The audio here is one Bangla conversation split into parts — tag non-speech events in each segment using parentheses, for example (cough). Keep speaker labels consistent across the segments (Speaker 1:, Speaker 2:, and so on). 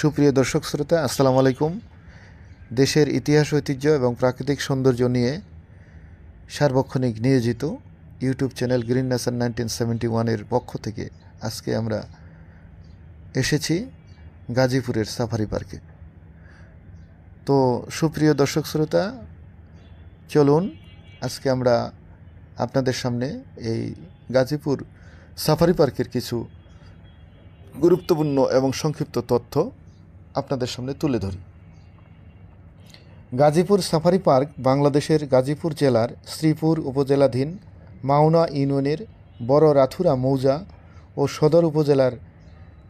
Speaker 1: সুপ্রিয় দর্শক শ্রোতা, আসসালামু আলাইকুম। দেশের ইতিহাস, ঐতিহ্য এবং প্রাকৃতিক সৌন্দর্য নিয়ে সার্বক্ষণিক নিয়োজিত YouTube channel Green Nation nineteen seventy ওয়ানের পক্ষ থেকে আজকে আমরা এসেছি গাজীপুরের সাফারি পার্কে। তো সুপ্রিয় দর্শক শ্রোতা, চলুন আজকে আমরা আপনাদের সামনে এই গাজীপুর সাফারি পার্কের কিছু গুরুত্বপূর্ণ এবং সংক্ষিপ্ত তথ্য আপনাদের সামনে তুলে ধরি। গাজীপুর সাফারি পার্ক বাংলাদেশের গাজীপুর জেলার শ্রীপুর উপজেলাধীন মাওনা ইউনিয়নের বড় রাথুরা মৌজা ও সদর উপজেলার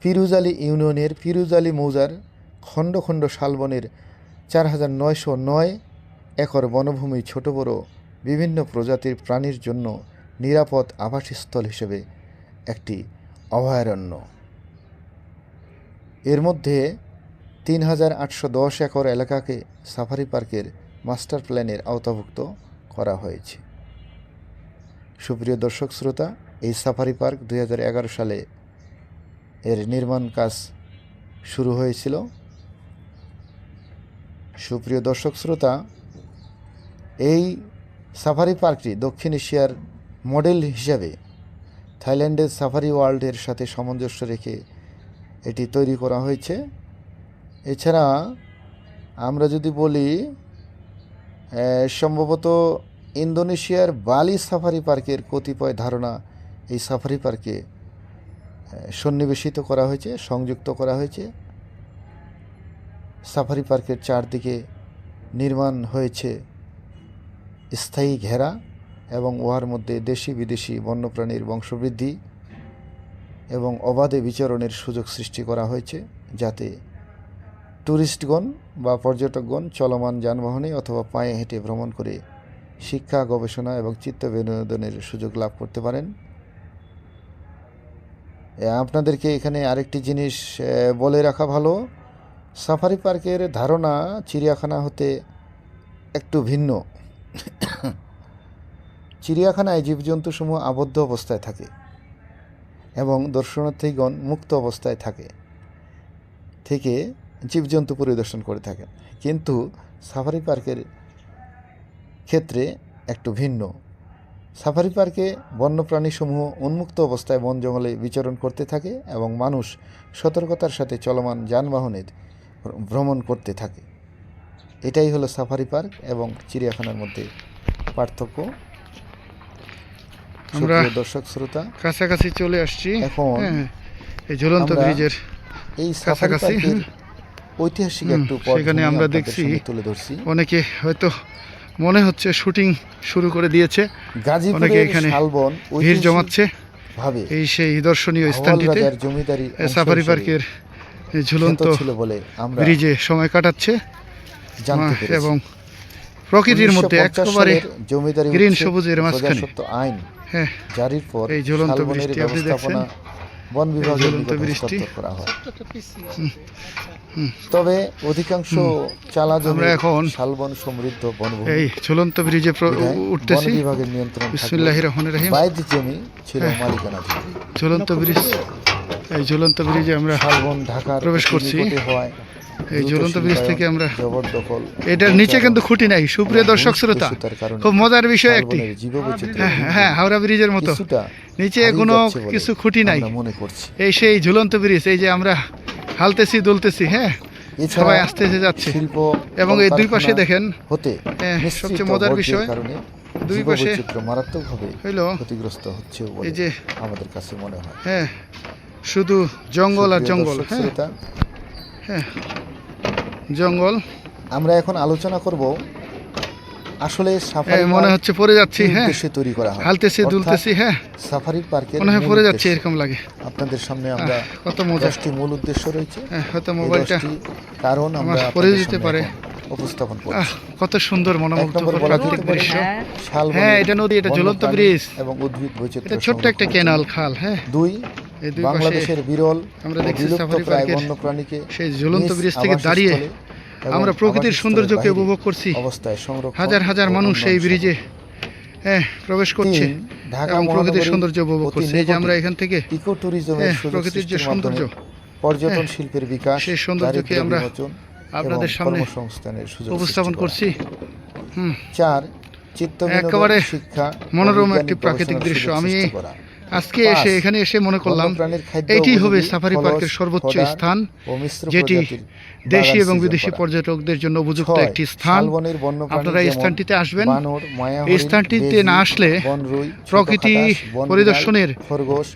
Speaker 1: পিরুজালি ইউনিয়নের পিরুজালি মৌজার খণ্ড খণ্ড শালবনের চার হাজার নয়শো নয় একর বনভূমি ছোট বড় বিভিন্ন প্রজাতির প্রাণীর জন্য নিরাপদ আবাসস্থল হিসেবে একটি অভয়ারণ্য। এর মধ্যে তিন হাজার আটশো দশ একর এলাকাকে সাফারি পার্কের মাস্টার প্ল্যানের আওতাভুক্ত করা হয়েছে। সুপ্রিয় দর্শক শ্রোতা, এই সাফারি পার্ক দু হাজার এগারো সালে এর নির্মাণ কাজ শুরু হয়েছিল। সুপ্রিয় দর্শক শ্রোতা, এই সাফারি পার্কটি দক্ষিণ এশিয়ার মডেল হিসাবে থাইল্যান্ডের সাফারি ওয়ার্ল্ডের সাথে সামঞ্জস্য রেখে এটি তৈরি করা হয়েছে। এছাড়া আমরা যদি বলি সম্ভবত ইন্দোনেশিয়ার বালি সাফারি পার্কের কতিপয় ধারণা এই সাফারি পার্কে সন্নিবেশিত করা হয়েছে, সংযুক্ত করা হয়েছে। সাফারি পার্কের চারদিকে নির্মাণ হয়েছে স্থায়ী ঘেরা এবং উহার মধ্যে দেশি বিদেশি বন্যপ্রাণীর বংশবৃদ্ধি এবং অবাধে বিচরণের সুযোগ সৃষ্টি করা হয়েছে যাতে ট্যুরিস্টগণ বা পর্যটকগণ চলমান যানবাহনে অথবা পায়ে হেঁটে ভ্রমণ করে শিক্ষা, গবেষণা এবং চিত্ত বিনোদনের সুযোগ লাভ করতে পারেন। আপনাদেরকে এখানে আরেকটি জিনিস বলে রাখা ভালো। সাফারি পার্কের ধারণা চিড়িয়াখানা হতে একটু ভিন্ন। চিড়িয়াখানায় জীবজন্তুসমূহ আবদ্ধ অবস্থায় থাকে এবং দর্শনার্থীগণ মুক্ত অবস্থায় থাকে। থেকে জীবজন্তু পরিদর্শন করে থাকেন। কিন্তু সাফারি পার্কের ক্ষেত্রে একটু ভিন্ন। সাফারি পার্কে বন্যপ্রাণীসমূহ উন্মুক্ত অবস্থায় বন জঙ্গলে বিচরণ করতে থাকে এবং মানুষ সতর্কতার সাথে চলমান যানবাহনের ভ্রমণ করতে থাকে। এটাই হলো সাফারি পার্ক এবং চিড়িয়াখানার মধ্যে পার্থক্য।
Speaker 2: আমরা-
Speaker 1: দর্শক শ্রোতা
Speaker 2: কাছাকাছি চলে আসছি।
Speaker 1: এখন
Speaker 2: হ্যাঁ, এই ঝুলন্ত ব্রিজের
Speaker 1: এই
Speaker 2: কাছাকাছি,
Speaker 1: ঐতিহাসিক একটু
Speaker 2: সেখানে আমরা দেখছি
Speaker 1: তুলে ধরছি।
Speaker 2: অনেকে হয়তো মনে হচ্ছে শুটিং শুরু করে দিয়েছে।
Speaker 1: গাজীপুরের
Speaker 2: এখানে
Speaker 1: শালবন
Speaker 2: ভিড় জমাচ্ছে।
Speaker 1: ভাবে
Speaker 2: এই সেই দর্শনীয় স্থানটিতে
Speaker 1: জমিদারি
Speaker 2: সাফারি পার্কের ঝুলন্ত
Speaker 1: বলে আমরা
Speaker 2: ব্রিজে সময় কাটাচ্ছে। এবং প্রকৃতির মধ্যে
Speaker 1: 1950
Speaker 2: একেবারে
Speaker 1: জমিদারি
Speaker 2: গ্রিন সবুজের মাঝখানে।
Speaker 1: আইন
Speaker 2: হ্যাঁ
Speaker 1: জারির পর
Speaker 2: এই ঝুলন্ত বৃষ্টি আপনি
Speaker 1: ব্যবস্থাপনা বন বিভাগের। করা হয়। তবে অধিকাংশ চালা জমি
Speaker 2: এখন
Speaker 1: শালবন সমৃদ্ধ বনভূমি।
Speaker 2: এই ঝুলন্ত ব্রিজে উঠতেছি
Speaker 1: বন বিভাগের নিয়ন্ত্রণ
Speaker 2: বিসমিল্লাহির রহমানির রহিম।
Speaker 1: বাইদ জমি ছিল
Speaker 2: মালিকানা
Speaker 1: মালিকানাধীন।
Speaker 2: ঝুলন্ত ব্রিজ। এই ঝুলন্ত ব্রিজে আমরা
Speaker 1: শালবন ঢাকার
Speaker 2: প্রবেশ করছি।
Speaker 1: হয় হওয়ায়
Speaker 2: এই ঝুলন্ত ব্রিজ থেকে আমরা এটার নিচে কিন্তু খুঁটি নাই। সুপ্রিয়
Speaker 1: এবং
Speaker 2: দর্শক শ্রোতা খুব মজার বিষয় একটি। হ্যাঁ হ্যাঁ হাওড়া ব্রিজের মতো। নিচে কোনো কিছু খুঁটি নাই।
Speaker 1: মনে করছি।
Speaker 2: এই সেই ঝুলন্ত ব্রিজ এই যে আমরা হালতেছি দুলতেছি হ্যাঁ সবাই আস্তে আস্তে যাচ্ছে।
Speaker 1: শিল্প
Speaker 2: এবং এই দুই পাশে দেখেন
Speaker 1: হতে
Speaker 2: হ্যাঁ, সবচেয়ে মজার বিষয়, দুই পাশে
Speaker 1: মারাত্মকভাবে ক্ষতিগ্রস্ত হচ্ছে
Speaker 2: এই যে
Speaker 1: আমাদের কাছে মনে হয়।
Speaker 2: হ্যাঁ শুধু জঙ্গল আর জঙ্গল হ্যাঁ। হ্যাঁ জঙ্গল।
Speaker 1: আমরা এখন আলোচনা করব আসলে সাফারি
Speaker 2: মনে হচ্ছে পড়ে যাচ্ছি হ্যাঁ।
Speaker 1: তৈরি করা হয়?
Speaker 2: হালতেছি দুলতেছি হ্যাঁ।
Speaker 1: সাফারি পার্কে
Speaker 2: মনে হয় পড়ে যাচ্ছে এরকম লাগে।
Speaker 1: আপনাদের সামনে আমরা
Speaker 2: কত মজা।
Speaker 1: দশটি মূল উদ্দেশ্য রয়েছে।
Speaker 2: হ্যাঁ হয়তো মোবাইলটা
Speaker 1: কারণ আমরা
Speaker 2: পড়ে যেতে পারে।
Speaker 1: উপস্থাপন
Speaker 2: আহ কত সুন্দর মনোমুগ্ধকর প্রাকৃতিক দৃশ্য।
Speaker 1: শালবনের
Speaker 2: হ্যাঁ, এটা নদী, এটা
Speaker 1: বন্যপ্রাণী
Speaker 2: ব্রিজ।
Speaker 1: এবং উদ্ভিদ বৈচিত্র্য
Speaker 2: এটা ছোট্ট একটা। ক্যানাল খাল হ্যাঁ।
Speaker 1: দুই বাংলাদেশের বিরল
Speaker 2: আমরা দেখছি সাফারি পার্কের সেই ঝুলন্ত ব্রিজ থেকে দাঁড়িয়ে আমরা প্রকৃতির সৌন্দর্যকে উপভোগ করছি।
Speaker 1: অবস্থায় সংরক্ষণ
Speaker 2: হাজার হাজার মানুষ এই ব্রিজে হ্যাঁ প্রবেশ করছে
Speaker 1: ঢাকা
Speaker 2: এবং প্রকৃতির সৌন্দর্য উপভোগ করছে। এই যে আমরা এখান থেকে
Speaker 1: ইকো ট্যুরিজমের
Speaker 2: হ্যাঁ,
Speaker 1: সুযোগ
Speaker 2: প্রকৃতির যে সৌন্দর্য
Speaker 1: পর্যটন শিল্পের বিকাশ
Speaker 2: সেই সৌন্দর্যকে আমরা আপনাদের সামনে
Speaker 1: কর্মসংস্থানের সুযোগ
Speaker 2: উপস্থাপন করছি। হুম।
Speaker 1: চার চিত্ত
Speaker 2: একেবারে
Speaker 1: শিক্ষা
Speaker 2: মনোরম একটি প্রাকৃতিক দৃশ্য। আমি। আজকে এসে এখানে এসে মনে করলাম এটি হবে সাফারি পার্কের সর্বোচ্চ স্থান যেটি দেশি এবং বিদেশি পর্যটকদের জন্য উপযুক্ত একটি স্থান। আপনারা এই স্থানটিতে আসবেন। এই স্থানটিতে না আসলে প্রকৃতি পরিদর্শনের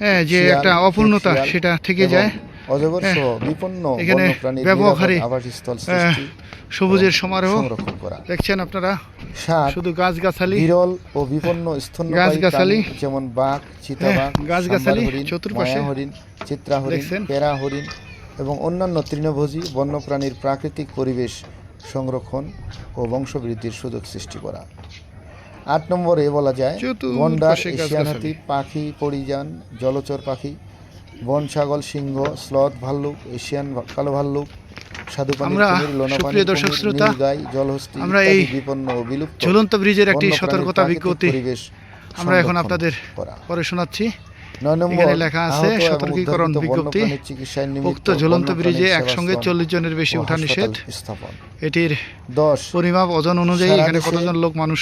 Speaker 2: হ্যাঁ, যে একটা অপূর্ণতা সেটা থেকে যায়।
Speaker 1: অজগর
Speaker 2: হ্যাঁ,
Speaker 1: সহ বিপন্ন
Speaker 2: এখানে
Speaker 1: বন্যপ্রাণীর
Speaker 2: ব্যাপক
Speaker 1: নিরাপদ
Speaker 2: হারে,
Speaker 1: আবাসস্থল সৃষ্টি।
Speaker 2: সবুজের সমারোহ।
Speaker 1: সংরক্ষণ করা।
Speaker 2: দেখছেন আপনারা? শুধু গাছগাছালি
Speaker 1: বিরল ও বিপন্ন স্তন্যপায়ী
Speaker 2: গাছগাছালি।
Speaker 1: যেমন বাঘ চিতাবাঘ
Speaker 2: হ্যাঁ, গাছগাছালি চতুর্পাশে।
Speaker 1: হরিণ চিত্রা হরিণ পেরা হরিণ এবং অন্যান্য তৃণভোজী বন্যপ্রাণীর প্রাকৃতিক পরিবেশ সংরক্ষণ ও বংশবৃদ্ধির সুযোগ সৃষ্টি করা। আট নম্বরে বলা যায় গন্ডার এশিয়ান হাতি পাখি পরিযান জলচর পাখি বন ছাগল সিংহ স্লথ ভাল্লুক এশিয়ান কালো ভাল্লুক
Speaker 2: আমরা, সুপ্রিয় দর্শক শ্রোতা, আমরা এই ঝুলন্ত ব্রিজের একটি সতর্কতা বিজ্ঞপ্তি আমরা এখন আপনাদের। পরে শোনাচ্ছি
Speaker 1: নয়
Speaker 2: এখানে লেখা আছে, সতর্কীকরণ বিজ্ঞপ্তি। উক্ত ঝুলন্ত ব্রিজে একসঙ্গে চল্লিশ জনের বেশি ওঠা নিষেধ
Speaker 1: স্থাপন
Speaker 2: এটির
Speaker 1: দশ
Speaker 2: পরিমাপ ওজন অনুযায়ী এখানে কতজন লোক মানুষ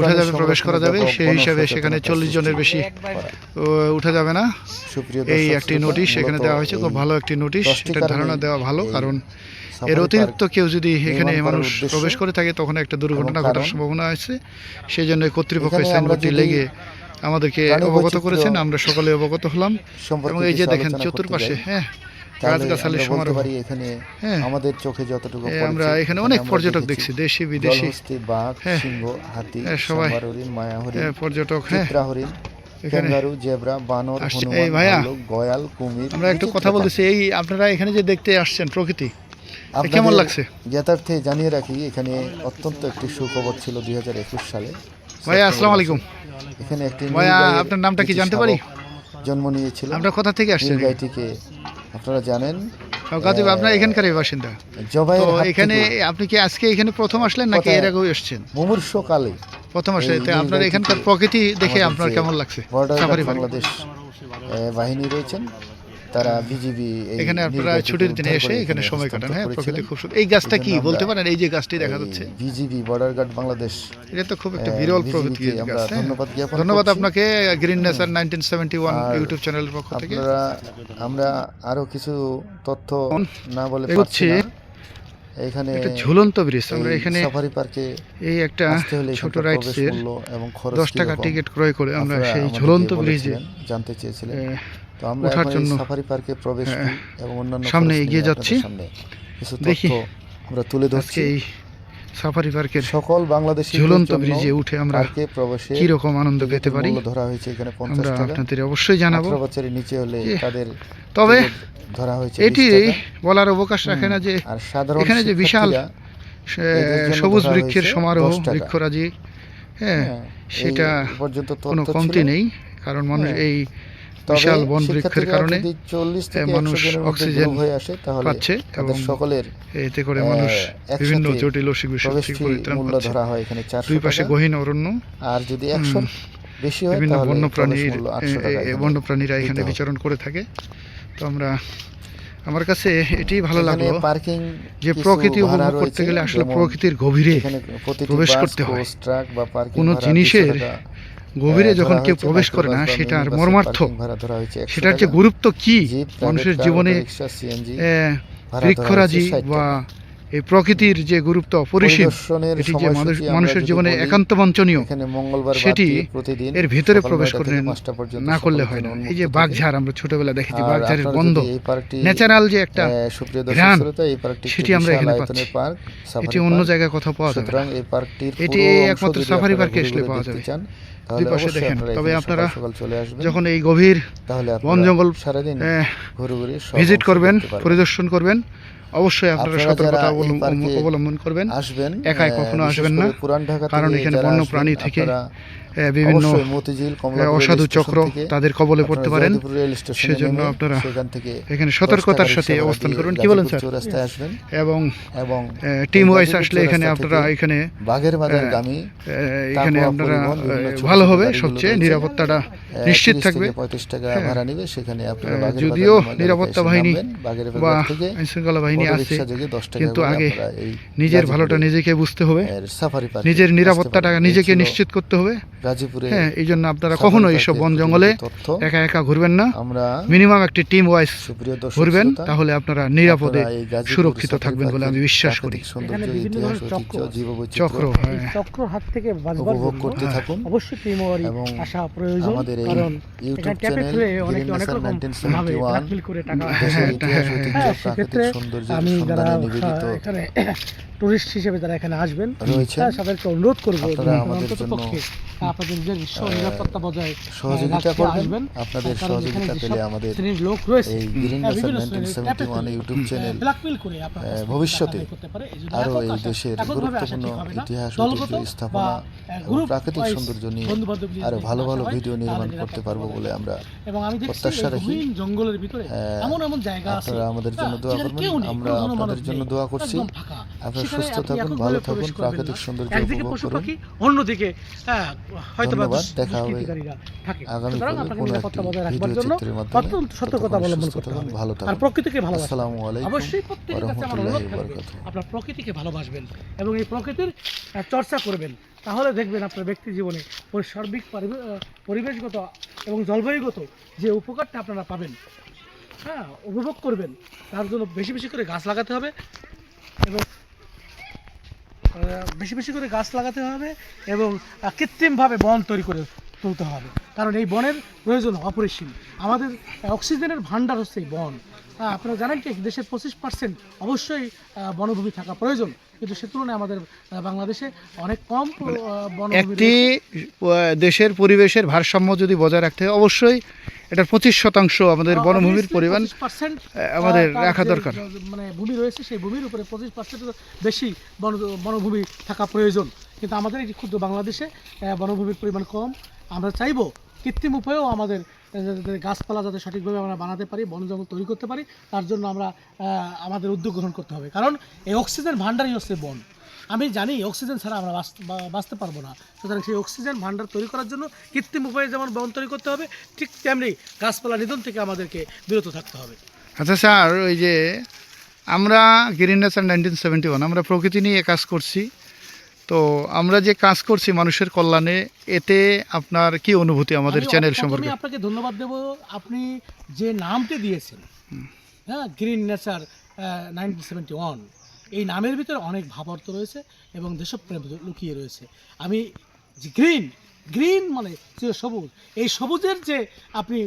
Speaker 2: উঠে যাবে, প্রবেশ করা যাবে, সেই হিসাবে সেখানে 40 জনের বেশি উঠা যাবে না? এই একটি নোটিশ এখানে দেওয়া হয়েছে খুব ভালো একটি নোটিশ এটার ধারণা দেওয়া ভালো কারণ এর অতিরিক্ত কেউ যদি এখানে মানুষ প্রবেশ করে থাকে তখন একটা দুর্ঘটনা ঘটার সম্ভাবনা আছে। সেই জন্য কর্তৃপক্ষ
Speaker 1: এখানে
Speaker 2: সাইনবোর্ডটি লেগে আমাদেরকে অবগত করেছেন আমরা সকলে অবগত হলাম। এবং এই যে দেখেন চতুর্পাশে হ্যাঁ গাছগাছালি সমারোহ
Speaker 1: পারি এখানে
Speaker 2: হ্যাঁ
Speaker 1: আমাদের চোখে যতটুকু
Speaker 2: আমরা এখানে অনেক পর্যটক
Speaker 1: দেখছি
Speaker 2: দেশি বিদেশি
Speaker 1: বাঘ
Speaker 2: হ্যাঁ।
Speaker 1: সিংহ হাতি
Speaker 2: হ্যাঁ, সবাই।
Speaker 1: মায়া হরিণ
Speaker 2: পর্যটক হ্যাঁ
Speaker 1: চিত্রা হরিণ
Speaker 2: আসছে। আমরা একটু কথা বলতেছি এই আপনারা এখানে যে দেখতে আসছেন প্রকৃতি। কেমন লাগছে?
Speaker 1: জ্ঞাতার্থে জানিয়ে রাখি এখানে অত্যন্ত একটি সুখবর ছিল দুই হাজার একুশ সালে
Speaker 2: ভাইয়া আসসালামু আলাইকুম
Speaker 1: এখানে একটি
Speaker 2: ভাইয়া, আপনার নামটা কি জানতে পারি?
Speaker 1: জন্ম নিয়েছিল
Speaker 2: আমরা কোথা থেকে আসছেন
Speaker 1: নীলগাইটিকে আপনারা জানেন
Speaker 2: গাজীব আপনার এখানকারই বাসিন্দা।
Speaker 1: জবাই
Speaker 2: এখানে আপনি কি আজকে এখানে প্রথম আসলেন নাকি এর আগেও এসেছেন?
Speaker 1: মুমূর্ষকালে।
Speaker 2: প্রথম আসলে তো আপনার এখানকার প্রকৃতি দেখে আপনার কেমন লাগছে?
Speaker 1: বাংলাদেশ বাহিনী রয়েছেন। তারা বিজিবি
Speaker 2: এখানে আপনারা ছুটির দিনে এসে এখানে সময় কাটান। হ্যাঁ প্রকৃতি খুব সুন্দর। এই গাছটা কি বলতে পারেন? এই যে গাছটি দেখা যাচ্ছে।
Speaker 1: BGB border guard Bangladesh.
Speaker 2: এটা তো খুব একটা বিরল প্রকৃতি
Speaker 1: আমরা
Speaker 2: গাছ হ্যাঁ?
Speaker 1: ধন্যবাদ
Speaker 2: ধন্যবাদ আপনাকে Green Nature nineteen seventy one
Speaker 1: আর
Speaker 2: ইউটিউব চ্যানেলের পক্ষ থেকে।
Speaker 1: আমরা আরও কিছু তথ্য না বলে
Speaker 2: এগোচ্ছি।
Speaker 1: এখানে
Speaker 2: একটা ঝুলন্ত ব্রিজ আমরা এখানে
Speaker 1: সাফারি পার্কে
Speaker 2: এই একটা ছোট রাইড
Speaker 1: এর এবং খরচ
Speaker 2: দশ টাকা টিকিট ক্রয় করে আমরা সেই ঝুলন্ত ব্রিজে
Speaker 1: জানতে চেয়েছিলেন তো আমরা
Speaker 2: ওঠার জন্য,
Speaker 1: সাফারি পার্কে প্রবেশ
Speaker 2: হ্যাঁ,
Speaker 1: এবং অন্যান্য
Speaker 2: সামনে এগিয়ে যাচ্ছি।
Speaker 1: সামনে কিছু
Speaker 2: দেখি।
Speaker 1: তথ্য আমরা তুলে ধরছি
Speaker 2: এই সাফারি পার্কের
Speaker 1: সকল বাংলাদেশি
Speaker 2: ঝুলন্ত ব্রিজে উঠে আমরা
Speaker 1: প্রবেশে
Speaker 2: কি রকম আনন্দ পেতে পারি?
Speaker 1: ধরা হয়েছে এখানে পঞ্চাশ
Speaker 2: আমরা
Speaker 1: টাকা।
Speaker 2: আপনাদের অবশ্যই জানাব।
Speaker 1: বছরের নিচে হলে তাদের
Speaker 2: তবে
Speaker 1: ধরা হয়েছে
Speaker 2: এটি
Speaker 1: 20
Speaker 2: বলার অবকাশ রাখে না যে এখানে যে বিশাল সবুজ বৃক্ষের সমারোহ
Speaker 1: 10 টাকা।
Speaker 2: বৃক্ষরাজি। হ্যাঁ
Speaker 1: হ্যাঁ,
Speaker 2: সেটা
Speaker 1: পর্যন্ত
Speaker 2: কোনো কমতি নেই কারণ মানুষ
Speaker 1: হ্যাঁ।
Speaker 2: এই বিশাল বন বৃক্ষের কারণে
Speaker 1: যদি 40 থেকে
Speaker 2: এ, মানুষ
Speaker 1: 100 জনের মধ্যে
Speaker 2: অক্সিজেন পাচ্ছে এবং
Speaker 1: সকলের
Speaker 2: এতে করে মানুষ বিভিন্ন জটিল অসুখ বিসুখ থেকে পরিত্রাণ পাচ্ছে।
Speaker 1: হয়
Speaker 2: দুই পাশে গহীন অরণ্য।
Speaker 1: আর যদি 100 বেশি হয়
Speaker 2: বিভিন্ন বন্যপ্রাণীর
Speaker 1: মূল্য
Speaker 2: এ,
Speaker 1: 800 টাকা
Speaker 2: এ,
Speaker 1: এখানে
Speaker 2: বন্যপ্রাণীরা এখানে বিচরণ করে থাকে। তো আমরা আমার কাছে এটি ভালো লাগল
Speaker 1: পার্কিং
Speaker 2: যে প্রকৃতি উপভোগ করতে গেলে আসলে প্রকৃতির গভীরে প্রবেশ করতে হয়। কোনো জিনিসের
Speaker 1: 200 টাকা,
Speaker 2: গভীরে যখন কেউ প্রবেশ করে না সেটার মর্মার্থ
Speaker 1: পার্কিং ভাড়া ধরা হয়েছে 100
Speaker 2: সেটার যে গুরুত্ব কি মানুষের জীবনে বৃক্ষরাজি বা এই প্রকৃতির যে গুরুত্ব অপরিসীম এটি যে মানুষের জীবনে একান্ত বাঞ্ছনীয় সেটি
Speaker 1: প্রতিদিন
Speaker 2: এর ভেতরে প্রবেশ করে না করলে হয় না। এই যে বাঘঝাড় আমরা ছোটবেলা দেখেছি বাঘঝাড়ের
Speaker 1: বন্ধ
Speaker 2: ন্যাচারাল যে একটা ঘ্রাণ, সেটি আমরা এখানে পাচ্ছি।
Speaker 1: পার্ক,
Speaker 2: এটি অন্য জায়গায় কোথাও পাওয়া যাবে এটি একমাত্র সাফারি পার্কে আসলে পাওয়া যাবে। দুই পাশে দেখেন। তবে আপনারা যখন এই গভীর
Speaker 1: তাহলে
Speaker 2: বন জঙ্গল
Speaker 1: সারাদিন
Speaker 2: ভিজিট করবেন পরিদর্শন করবেন অবশ্যই আপনারা সতর্কতা অবলম্বন অবলম্বন করবেন
Speaker 1: আসবেন
Speaker 2: একাই কখনো আসবেন না, কারণ এখানে বন্য প্রাণী থেকে বিভিন্ন আহ,
Speaker 1: কমলাপুর রেল
Speaker 2: অসাধু চক্র তাদের কবলে পড়তে পারেন। সেজন্য আপনারা এখানে সতর্কতার সাথে অবস্থান করবেন কি বলেন স্যার? এবং
Speaker 1: এবং
Speaker 2: টিম ওয়াইজ আসলে এখানে আপনারা এখানে
Speaker 1: বাঘের গামী
Speaker 2: এখানে আপনারা
Speaker 1: বিভিন্ন
Speaker 2: ভালো হবে সবচেয়ে নিরাপত্তাটা নিশ্চিত থাকবে।
Speaker 1: পঁয়ত্রিশ টাকা
Speaker 2: হ্যাঁ।
Speaker 1: ভাড়া নিবে সেখানে আপনারা
Speaker 2: যদিও নিরাপত্তা বাহিনী বা আইনশৃঙ্খলা বাহিনী আছে
Speaker 1: অটোরিকশা যোগে 10 টাকা
Speaker 2: কিন্তু আগে নিজের ভালোটা নিজেকে বুঝতে হবে। নিজের নিরাপত্তাটা নিজেকে নিশ্চিত করতে হবে।
Speaker 1: গাজীপুরে
Speaker 2: হ্যাঁ এই জন্য আপনারা কখনো এইসব বন জঙ্গলে একা একা ঘুরবেন না।
Speaker 1: আমরা
Speaker 2: মিনিমাম একটি টিম ওয়াইজ ঘুরবেন তাহলে আপনারা নিরাপদে সুরক্ষিত থাকবেন বলে আমি বিশ্বাস করি।
Speaker 3: চক্র
Speaker 2: চক্র হ্যাঁ।
Speaker 3: হাত থেকে
Speaker 1: উপভোগ করতে থাকুন।
Speaker 3: অবশ্যই টিমওয়ারি
Speaker 1: এবং
Speaker 3: আসা প্রয়োজন
Speaker 1: আমাদের এই ইউটিউব চ্যানেল
Speaker 3: অনেক রকম ভাবে ব্ল্যাকমেল করে টাকা
Speaker 2: হ্যাঁ, হ্যাঁ,
Speaker 3: হ্যাঁ, সেক্ষেত্রে আমি যারা এখানে (coughs) টুরিস্ট হিসেবে যারা এখানে আসবেন হ্যাঁ, তাদেরকে অনুরোধ করব
Speaker 1: আপনারা আমাদের
Speaker 3: অন্তত পক্ষে আপনাদের নিরাপত্তা বজায়
Speaker 1: সহযোগিতা করবেন আপনাদের সহযোগিতা পেলে আমাদের
Speaker 3: লোক রয়েছে
Speaker 1: এই গ্রিন নেশন
Speaker 3: বিভিন্ন শ্রেণির ট্যাপে
Speaker 1: 1971
Speaker 3: খুলে,
Speaker 1: ইউটিউব চ্যানেল ভবিষ্যতে
Speaker 3: পারে। এই আরও
Speaker 1: এই দেশের গুরুত্বপূর্ণ। ইতিহাস ঐতিহ্য স্থাপনা প্রাকৃতিক সৌন্দর্য নিয়ে
Speaker 3: আরও
Speaker 1: ভালো ভালো ভিডিও নির্মাণ করতে পারব বলে আমরা প্রত্যাশা রাখি।
Speaker 3: জঙ্গলের ভিতরে এমন এমন জায়গা আছে
Speaker 1: আমাদের জন্য দোয়া করবেন আমরা আপনাদের জন্য দোয়া করছি আপনারা সুস্থ থাকুন ভালো থাকুন প্রাকৃতিক সৌন্দর্য উপভোগ করুন
Speaker 3: অন্যদিকে হয়তো
Speaker 1: দেখা হবে আগামী
Speaker 3: অত্যন্ত সতর্কতা অবলম্বন করতে হবে। আর প্রকৃতিকে অবশ্যই প্রত্যেকের কাছে আমার অনুরোধ থাকবে আপনার প্রকৃতিকে ভালোবাসবেন এবং এই প্রকৃতির চর্চা করবেন। তাহলে দেখবেন আপনার ব্যক্তি জীবনে সার্বিক পরিবেশগত এবং জলবায়ুগত যে উপকারটা আপনারা পাবেন হ্যাঁ উপভোগ করবেন তার জন্য বেশি বেশি করে গাছ লাগাতে হবে এবং বেশি বেশি করে গাছ লাগাতে হবে এবং কৃত্রিমভাবে বন তৈরি করে তুলতে হবে। কারণ এই বনের প্রয়োজন অপরিসীম। আমাদের অক্সিজেনের ভান্ডার হচ্ছে এই বন। আপনারা জানেন কি দেশের পঁচিশ পার্সেন্ট অবশ্যই বনভূমি থাকা প্রয়োজন। কিন্তু সে তুলনায় আমাদের বাংলাদেশে অনেক কম
Speaker 2: একটি দেশের পরিবেশের ভারসাম্য যদি বজায় রাখতে হয় অবশ্যই এটার পঁচিশ শতাংশ আমাদের বনভূমির পরিমাণ আমাদের রাখা দরকার।
Speaker 3: মানে ভূমি রয়েছে সেই ভূমির উপরে পঁচিশ পার্সেন্ট বেশি বন বনভূমি থাকা প্রয়োজন কিন্তু আমাদের এই ক্ষুদ্র বাংলাদেশে বনভূমির পরিমাণ কম আমরা চাইব কৃত্রিম উপায়েও আমাদের গাছপালা যাতে সঠিকভাবে আমরা বানাতে পারি, বন জঙ্গল তৈরি করতে পারি, তার জন্য আমরা আমাদের উদ্যোগ গ্রহণ করতে হবে। কারণ এই অক্সিজেন ভাণ্ডারই হচ্ছে বন। আমি জানি অক্সিজেন ছাড়া আমরা বাঁচ- বাঁচতে পারব না। সুতরাং সেই অক্সিজেন ভাণ্ডার তৈরি করার জন্য কৃত্রিম উপায়ে যেমন বন তৈরি করতে হবে, ঠিক তেমনি গাছপালা নিধন থেকে আমাদেরকে বিরত থাকতে হবে।
Speaker 2: আচ্ছা স্যার, ওই যে আমরা Green Nature nineteen seventy one, আমরা প্রকৃতি নিয়ে কাজ করছি। তো আমরা যে কাজ করছি মানুষের কল্যাণে এতে আপনার কি অনুভূতি আমাদের চ্যানেল সম্পর্কে?
Speaker 3: আপনাকে ধন্যবাদ দেব। আপনি যে নামটি দিয়েছেন হ্যাঁ Green Nature nineteen seventy one এই নামের ভিতরে অনেক ভাবার্থ রয়েছে এবং দেশপ্রেম লুকিয়ে রয়েছে। আমি গ্রিন গ্রিন মানে যে সবুজ এই সবুজের যে আপনি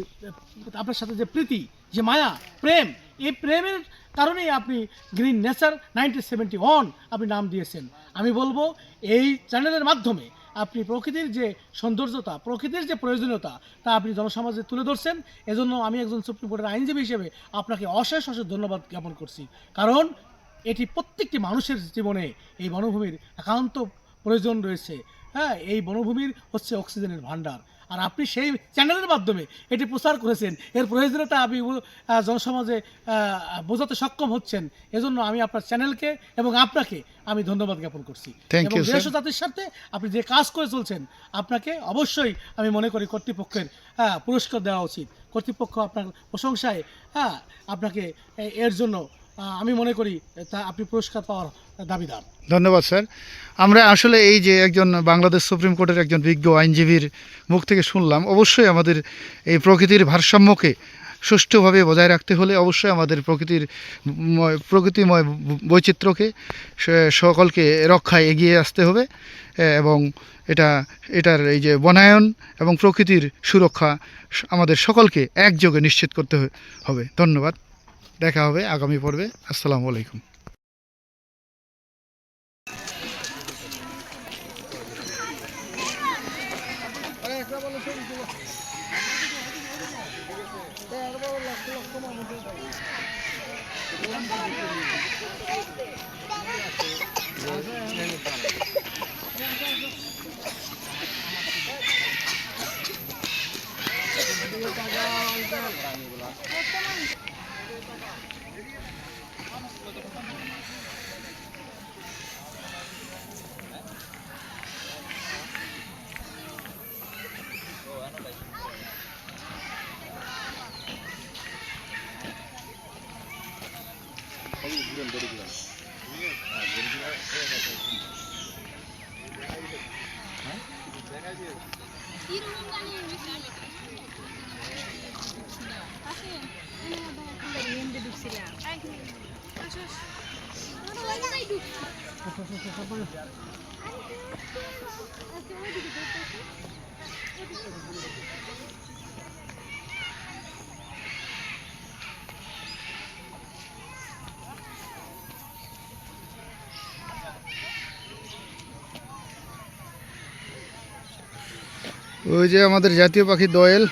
Speaker 3: আপনার সাথে যে প্রীতি যে মায়া প্রেম এই প্রেমের কারণেই আপনি Green Nature nineteen seventy one আপনি নাম দিয়েছেন। আমি বলব, এই চ্যানেলের মাধ্যমে আপনি প্রকৃতির যে সৌন্দর্যতা, প্রকৃতির যে প্রয়োজনীয়তা, তা আপনি জনসমাজে তুলে ধরছেন। এজন্য আমি একজন সুপ্রিম কোর্টের আইনজীবী হিসেবে আপনাকে অশেষ অশেষ ধন্যবাদ জ্ঞাপন করছি। কারণ এটি প্রত্যেকটি মানুষের জীবনে এই বনভূমির একান্ত প্রয়োজন রয়েছে। হ্যাঁ এই বনভূমির হচ্ছে অক্সিজেনের ভাণ্ডার। আর আপনি সেই চ্যানেলের মাধ্যমে এটি প্রচার করেছেন। এর প্রয়োজনীয়তা আপনি জনসমাজে বোঝাতে সক্ষম হচ্ছেন। এজন্য আমি আপনার চ্যানেলকে এবং আপনাকে আমি ধন্যবাদ জ্ঞাপন করছি। এবং দেশ জাতির স্বার্থে আপনি যে কাজ করে চলছেন আপনাকে অবশ্যই আমি মনে করি কর্তৃপক্ষের হ্যাঁ পুরস্কার দেওয়া উচিত। কর্তৃপক্ষ আপনার প্রশংসায় হ্যাঁ আপনাকে এর জন্য আমি মনে করি তা আপনি পুরস্কার পাওয়ার দাবিদার।
Speaker 2: ধন্যবাদ, স্যার। আমরা আসলে এই যে একজন বাংলাদেশ সুপ্রিম কোর্টের একজন বিজ্ঞ আইনজীবীর মুখ থেকে শুনলাম, অবশ্যই আমাদের এই প্রকৃতির ভারসাম্যকে সুষ্ঠুভাবে বজায় রাখতে হলে অবশ্যই আমাদের প্রকৃতির ময়- প্রকৃতিময় বৈচিত্র্যকে সকলকে রক্ষায় এগিয়ে আসতে হবে এবং এটা, এটার এই যে বনায়ন এবং প্রকৃতির সুরক্ষা আমাদের সকলকে একযোগে নিশ্চিত করতে হবে। ধন্যবাদ। দেখা হবে আগামী পর্বে। আসসালামু আলাইকুম। ওই যে আমাদের জাতীয় পাখি দোয়েল।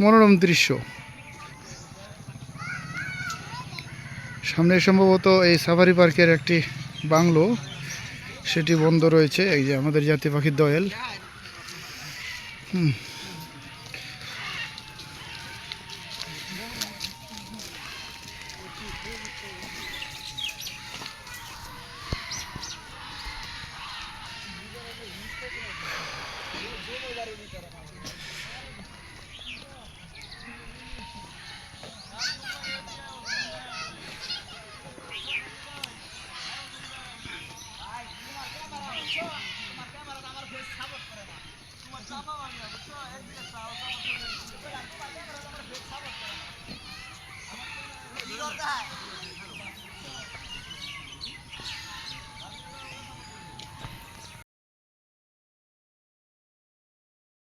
Speaker 2: মনোরম দৃশ্য। সামনে সম্ভবত এই সাফারি পার্কের একটি বাংলো। সেটি বন্ধ রয়েছে, এই যে আমাদের জাতীয় পাখির দয়েল হুম।